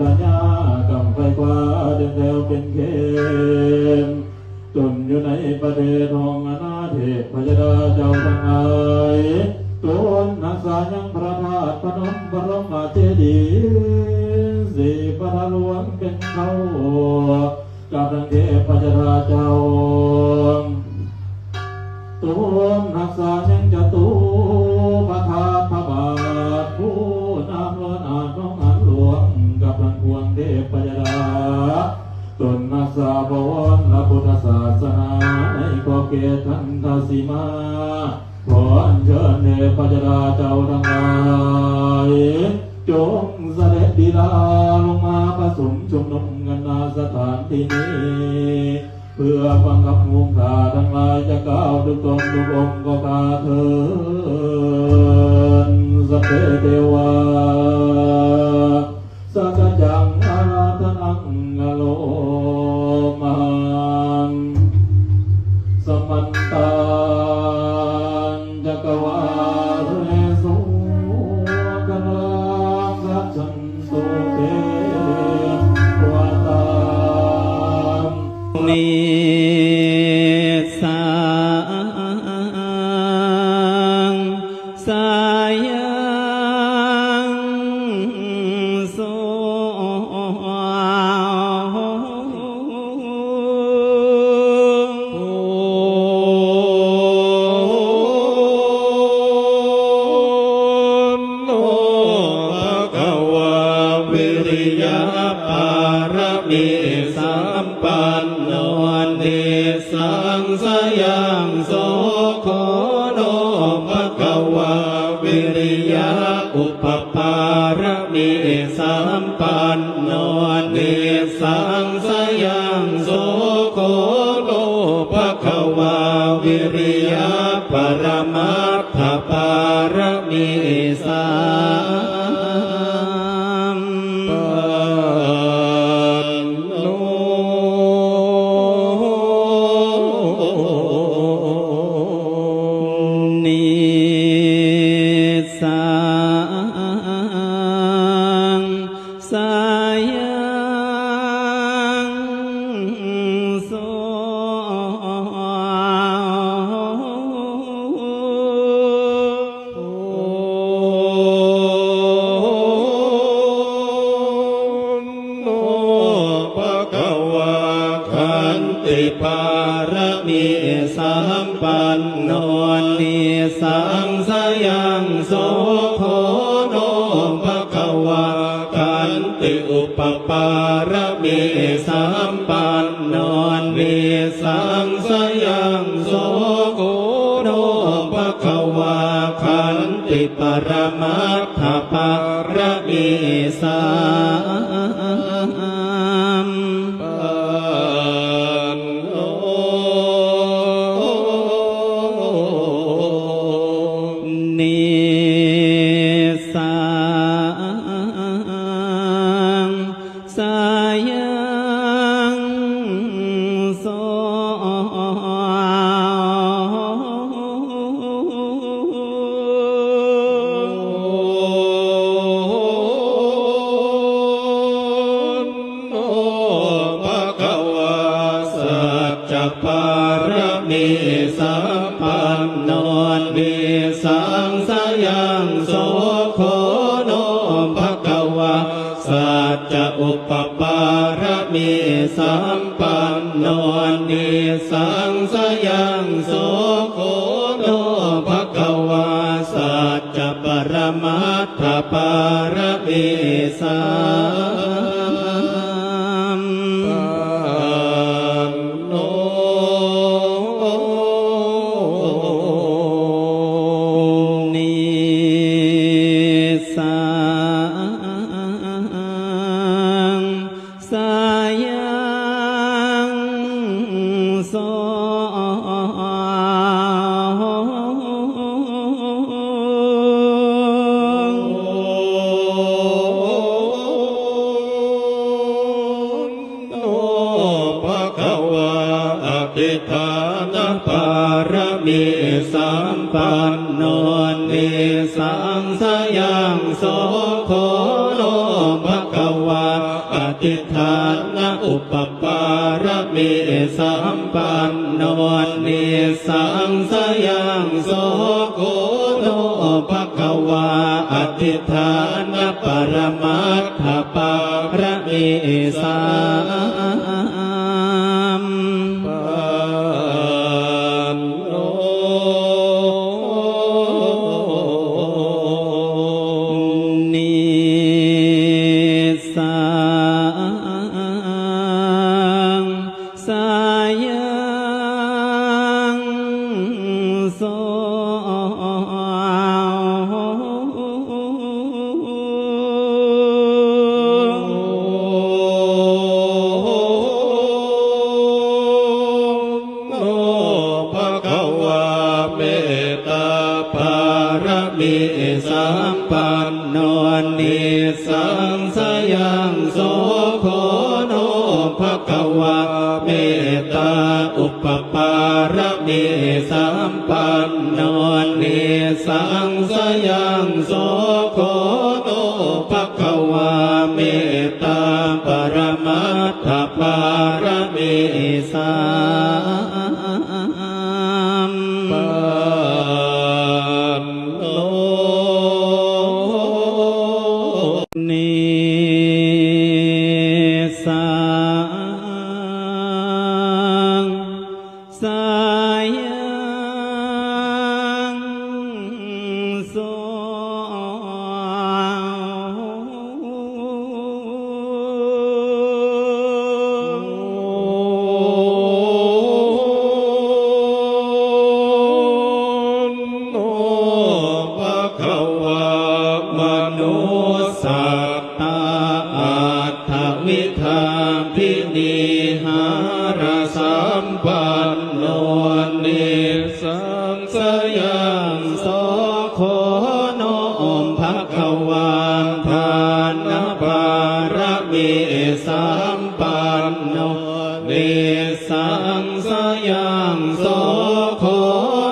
ตัญากำไฟกว่าเดินแถวเป็นเขนจนอยู่ในประเทศของอนาเทพพยดาเจ้าทั้งหลายตนนักษายังพระธาตุพนมบรมเจดีย์สีพระหลวงเป็นเขากับทั้งเทพพยดาเจ้าตัวนักษายังจะตูพระธาตุพระบาทผู้นำล้นอาจของอันหลวง พันพวงเทพยดาตนนักษาบวรละพุทธศาสนาในขอเขตทันทสีมาขออัญเชิญเทพยดาเจ้าทั้งหลายจงเสด็จดีลาลงมาประสมชุมนุมกันนาสถานที่นี้เพื่อฟังคำมุงขาทั้งหลายจะก้าวทุกตนทุกองก็กาเถินสเพเทวา ปันโนเดสังสยังโสโคโลภะควาวิริยะปรมัตถปารมีสั สังสยังโสโคโนภะคะวะขันติอุปปารมีสัมปันโนนิสังสยังโสโคโนภะคะวะขันติปรมัตถปารมีสัม สังสยังโสโคโนภะคะวะสัจจะอุปปารมีสัมปันโนนิสังสยังโสโคโนภะคะวะสัจจะปรมัตถปารมีสั นิสังสยังโสโคโนภะคะวะติฐานนะอุปปารมีสัมปันโนนิสังสยังโสโกโนภะควาอธิฐานนะปรมัตถปารมีสัมารมีสัมปันโนนิสังสยังโสโคโนภะคะวาเมตตาอุปปารมีสัมปันโนนิสังสยังโสโคโนภะคะวาเมตตาปรมัตถปารมีสัม มภะควาทานภารมีสัมปันโนนิสังสยังโสโค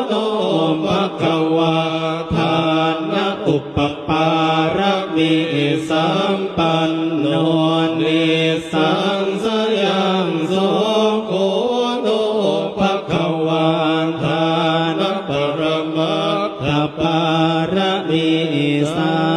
โนภะควาทานอุป ทา